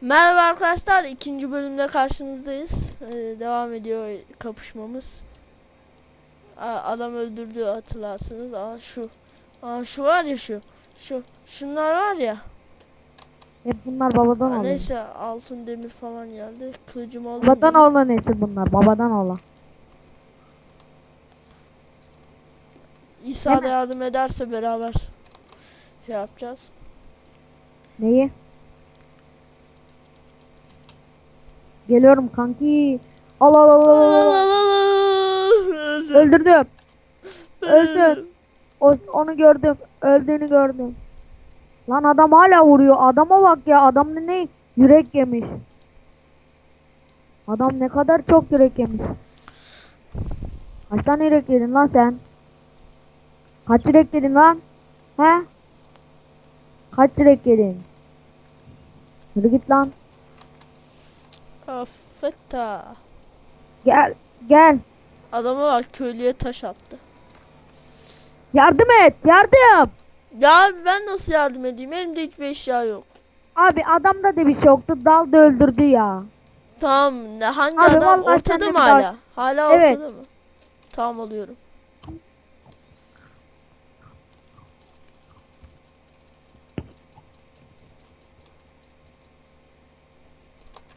Merhaba arkadaşlar, ikinci bölümde karşınızdayız. Ee, devam ediyor kapışmamız. Aa, adam öldürdü hatırlarsınız. Aa şu, aa şu var ya şu, şu, şunlar var ya. Hep bunlar babadan Aa, oğlan. neyse altın demir falan geldi. Kılıcım oldu. Babadan oğlan nesil bunlar. Babadan oğlan. İsa da yardım ederse beraber şey yapacağız. Neyi? Geliyorum kanki. Al al al al, al. Öldü. Öldürdüm. öldü. O, onu gördüm. Öldüğünü gördüm. Lan adam hala vuruyor. Adama bak ya. Adam ne? Yürek yemiş. Adam ne kadar çok yürek yemiş. Kaç tane yürek yedin lan sen? Kaç yürek yedin lan? He? Kaç yürek yedin? Yürü git lan. Affeta. Gel. Gel. Adama bak köylüye taş attı. Yardım et. Yardım. Ya ben nasıl yardım edeyim? Elimde hiçbir eşya yok. Abi adamda da bir şey yoktu. Daldı öldürdü ya. Tamam ne hangi Abi adam ortada mı hala? Hala Evet. ortada mı? Tamam alıyorum.